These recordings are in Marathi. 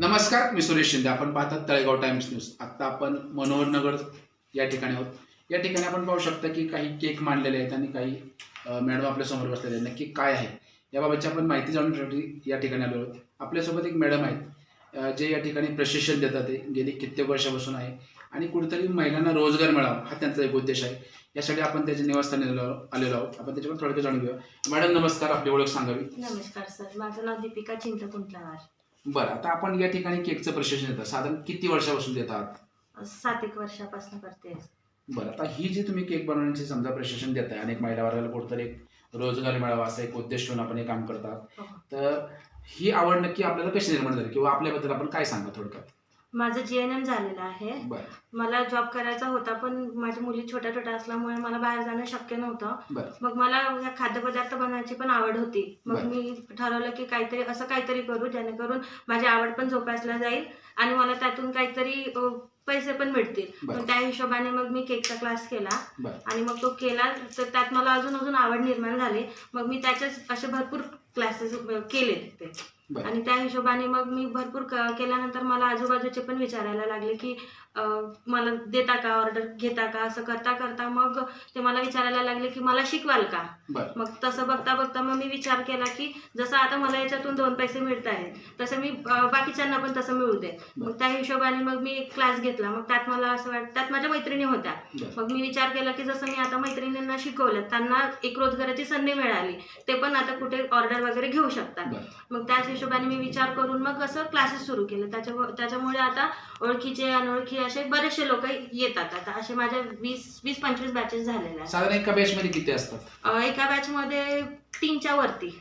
नमस्कार मी सुरेश शिंदे. आपण पाहतात तळेगाव टाइम्स न्यूज. आत्ता आपण मनोहर नगर या ठिकाणी आहोत. या ठिकाणी आपण पाहू शकता की काही केक मांडलेले आहेत आणि काही मॅडम आपल्यासमोर बसलेले आहेत. नक्की काय आहे? याबाबतची आपण माहिती जाणून घेण्यासाठी या ठिकाणी आलो आहोत. आपल्यासोबत एक मॅडम आहेत जे या ठिकाणी प्रशिक्षण देतात ते गेली कित्येक वर्षापासून आहे. आणि कुठेतरी महिलांना रोजगार मिळावा हा त्यांचा एक उद्देश आहे. यासाठी आपण त्याच्या निवासस्थानी आलेलो आलेलो आहोत. आपण त्याच्यावर थोडक्यात जाणून घेऊया. मॅडम नमस्कार. आपली ओळख सांगावी. नमस्कार सर. माझं नाव दीपिका चिंतकुंटलावार. बरं आता आपण या ठिकाणी केकचं प्रशिक्षण देतात. साधारण किती वर्षापासून देत आहात सात एक वर्षापासून करते. बरं आता ही जी तुम्ही केक बनवण्याची समजा प्रशिक्षण देताय अनेक महिला वर्गाला कुठतरी एक रोजगार मिळावा असा एक उद्देश ठेवून आपण हे काम करतात. हो. तर ही आवड नक्की आपल्याला कशी निर्माण झाली? किंवा आपल्याबद्दल आपण काय सांगा थोडक्यात? माझं जी एन एम झालेलं आहे. बरं. मला जॉब करायचा होता पण माझ्या मुली छोट्या छोट्या असल्यामुळे मला बाहेर जाणं शक्य नव्हतं. बरं. मग मला ह्या खाद्यपदार्थ बनवायची पण आवड होती. मग बरं. मी ठरवलं की काहीतरी असं काहीतरी करू जेणेकरून माझी आवड पण जोपासल्या जाईल. आणि मला त्यातून काहीतरी अ, पैसे पण मिळतील. बरं. मग त्या हिशोबाने मग मी केकचा क्लास केला. बरं. आणि मग तो केला तर त्यात मला अजून अजून आवड निर्माण झाली. मग मी त्याच्याच असे भरपूर क्लासेस केले ते बरं. आणि त्या हिशोबाने मग मी भरपूर क- केल्यानंतर मला आजूबाजूचे पण विचारायला लागले की अं, मला देता का ऑर्डर घेता का असं करता करता मग ते मला विचारायला लागले की मला शिकवाल का? बरं. मग तसं बघता बघता मग मी विचार केला की जसं आता मला याच्यातून दोन पैसे मिळत आहेत तसं मी अं, बाकीच्यांना पण तसं मिळू दे मग त्या हिशोबाने मग मी एक क्लास घेतला. मग त्यात मला असं वाटतं त्यात माझ्या मैत्रिणी होत्या. मग मी विचार केला की जसं मी आता मैत्रिणींना शिकवलं त्यांना एक रोजगाराची संधी मिळाली. ते पण आता कुठे ऑर्डर वगैरे घेऊ शकतात. मग त्याच हिशोबाने मी विचार करून मग असं क्लासेस सुरू केले. त्याच्या त्याच्यामुळे आता ओळखीचे अनोळखी असे बरेचसे लोक येतात. आता असे माझ्या वीस वीस पंचवीस बॅचेस झालेल्या साधारण एका बॅचमध्ये किती असतात? एका बॅचमध्ये तीनच्या वरती.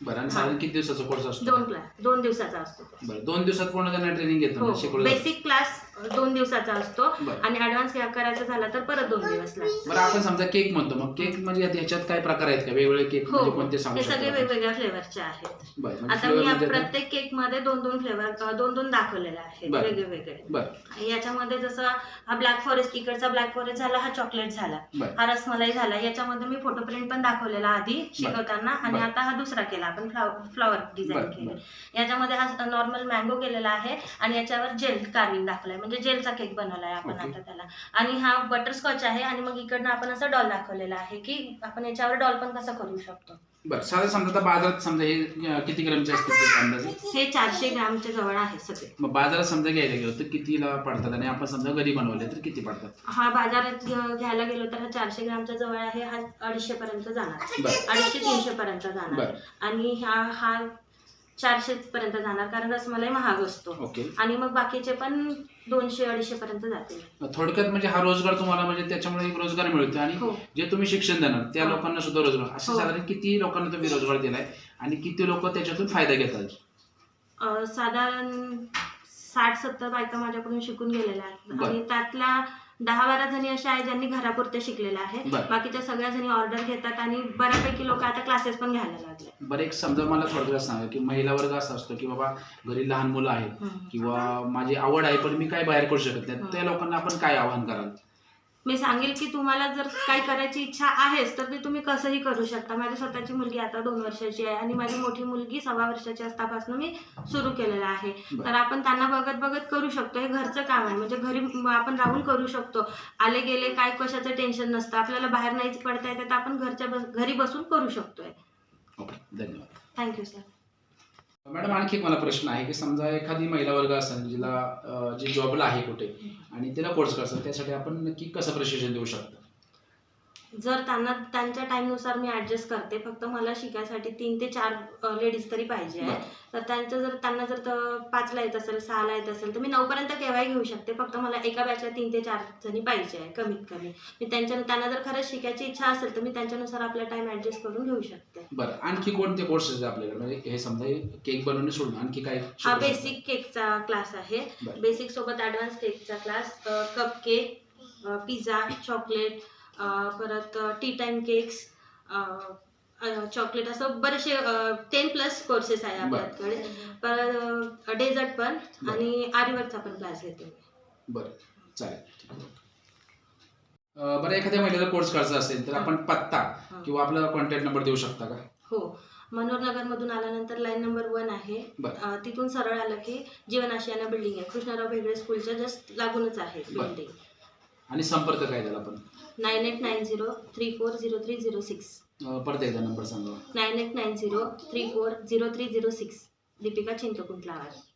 बरं आणि साधारण किती दिवसाचा कोर्स असतो? दोन क्लास दोन दिवसाचा असतो तो. बरं दोन दिवसात पूर्ण त्यांना ट्रेनिंग घेतो हो शिकवलं जातं. बेसिक क्लास दोन दिवसाचा असतो. बरं. आणि ऍडव्हान्स करायचा झाला तर परत दोन दिवस लागतात. बरं आपण समजा केक म्हणतो मग केक म्हणजे आता ह्याच्यात काय प्रकार आहेत का? वेगवेगळे केक हो म्हणजे कोणते सांगू हे सगळे शकता आपण? वेगवेगळ्या फ्लेवरचे आहेत. बरं म्हणजे आता flavor मी या म्हणजे आता- प्रत्येक केकमध्ये दोन दोन फ्लेवर दोन दोन दाखवलेले आहेत बरं. वेगळे वेगळे बरं याच्यामध्ये जसं हा ब्लॅक फॉरेस्ट इकडचा ब्लॅक फॉरेस्ट झाला हा चॉकलेट झाला. बरं. हा रसमलाई झाला. याच्यामध्ये मी फोटो प्रिंट पण दाखवलेला आधी शिकवताना. आणि बरं. आता हा दुसरा केला. आपण फ्लॉवर डिझाईन बरं, केले. याच्यामध्ये हा नॉर्मल मँगो केलेला आहे आणि याच्यावर जेल कार्विंग दाखवलाय म्हणजे जेलचा केक बनवलाय आपण. आता त्याला आणि हा बटरस्कॉच आहे आणि मग इकडनं आपण असं डॉल दाखवलेला आहे की आपण याच्यावर डॉल पण कसं करू शकतो बरं साधारण समजा आता बाजारात समजा हे अं, किती ग्रामचे अंदाजे? हे चारशे ग्रामच्या जवळ आहे सगळे. मग बाजारात समजा घ्यायला गेलो तर कितीला पडतात? आणि आपण समजा घरी बनवले तर किती पडतात? हा बाजारात घ- घ्यायला गेलो तर हा चारशे ग्रामच्या जवळ आहे हा अडीचशे पर्यंत जाणार. बरं. अडीचशे तीनशे पर्यंत जाणार. बरं. आणि हा हा चारशे पर्यंत जाणार कारण रसमलाई महाग असतो. ओके. आणि मग बाकीचे पण दोनशे अडीचशे पर्यंत जातील. थोडक्यात म्हणजे हा रोजगार तुम्हाला म्हणजे त्याच्यामुळे एक रोजगार मिळतो आणि हो. जे तुम्ही शिक्षण देणार त्या हो. लोकांना सुद्धा रोजगार. असे हो. साधारण किती लोकांना तुम्ही रोजगार दिलाय आणि किती लोक त्याच्यातून फायदा घेतात? अं, साधारण साठ सत्तर बायका माझ्याकडून शिकून गेलेल्या आहेत. आणि त्यातल्या दहा बारा जणी अशा आहेत ज्यांनी घरापुरत्या शिकलेल्या आहेत बाकीच्या सगळ्या जणी ऑर्डर घेतात आणि बऱ्यापैकी लोक आता क्लासेस पण घ्यायला लागले बरं एक समजा मला थोडक्यात सांगा की महिला वर्ग असा असतो की बाबा घरी लहान मुलं आहेत. किंवा माझी आवड आहे पण मी काय बाहेर करू शकत नाही. त्या लोकांना आपण काय आवाहन कराल मी सांगेल की तुम्हाला जर काही करायची इच्छा आहेच तर ते तुम्ही कसंही करू शकता. माझी स्वतःची मुलगी आता दोन वर्षाची आहे आणि माझी मोठी मुलगी सव्वा वर्षाची असतापासून मी सुरू केलेलं आहे. तर आपण त्यांना बघत बघत करू शकतो. हे घरचं काम आहे. म्हणजे घरी आपण राहून करू शकतो. आले गेले काय कशाचं टेन्शन नसतं. आपल्याला बाहेर नाहीच पडता येतं तर आपण घरच्या बस घरी बसून करू शकतोय. ओके धन्यवाद. Thank you sir. मॅडम आणखी एक मला प्रश्न आहे की समजा एखादी महिला वर्ग असेल जिला जी जॉबला आहे कुठे आणि तिला कोर्स करायचा त्यासाठी आपण नक्की कसं प्रशिक्षण देऊ शकतो? जर त्यांना त्यांच्या टाईमनुसार मी ॲडजस्ट करते फक्त मला शिकायसाठी तीन ते चार लेडीज तरी पाहिजे आहे तर त्यांचं जर त्यांना जर पाचला येत असेल सहाला येत असेल तर मी नऊपर्यंत केव्हाही घेऊ शकते. फक्त मला एका बॅचला तीन ते चार जणी पाहिजे आहे कमीत कमी. मी त्यांच्या त्यांना जर खरंच शिकायची इच्छा असेल तर मी त्यांच्यानुसार आपला टाइम ॲडजस्ट करून घेऊ शकते. बरं. आणखी कोणते कोर्सेस आपल्याकडे? म्हणजे हे समजा केक बनवणे सोडून आणखी काय हा? बेसिक केकचा क्लास आहे. बेसिक सोबत ॲडव्हान्स केकचा class cupcake pizza chocolate परत टी टाइम केक्स चॉकलेट असं बरेचसे टेन प्लस कोर्सेस आहे आपल्याकडे. पर डेझर्ट पण. आणि आरीवर्कचा पण क्लास घेते. बरं. चालेल. अं, बरं एखाद्या महिलेला कोर्स करायचा असेल तर आपण पत्ता हा. किंवा आपला कॉन्टॅक्ट नंबर देऊ शकता का? हो. मनोहरनगरमधून आल्यानंतर लाईन नंबर वन आहे. तिथून सरळ आलं की जीवन आशियाना बिल्डिंग आहे. कृष्णाराव भेगडे स्कूलच्या जस्ट लागूनच आहे. बिल्डिंग आणि संपर्क काय झाला आपण nine eight nine zero three four zero three zero six. अं, परत एकदा नंबर सांगा. Nine eight nine zero three four zero three zero six. Deepika Chintakuntlawar thank you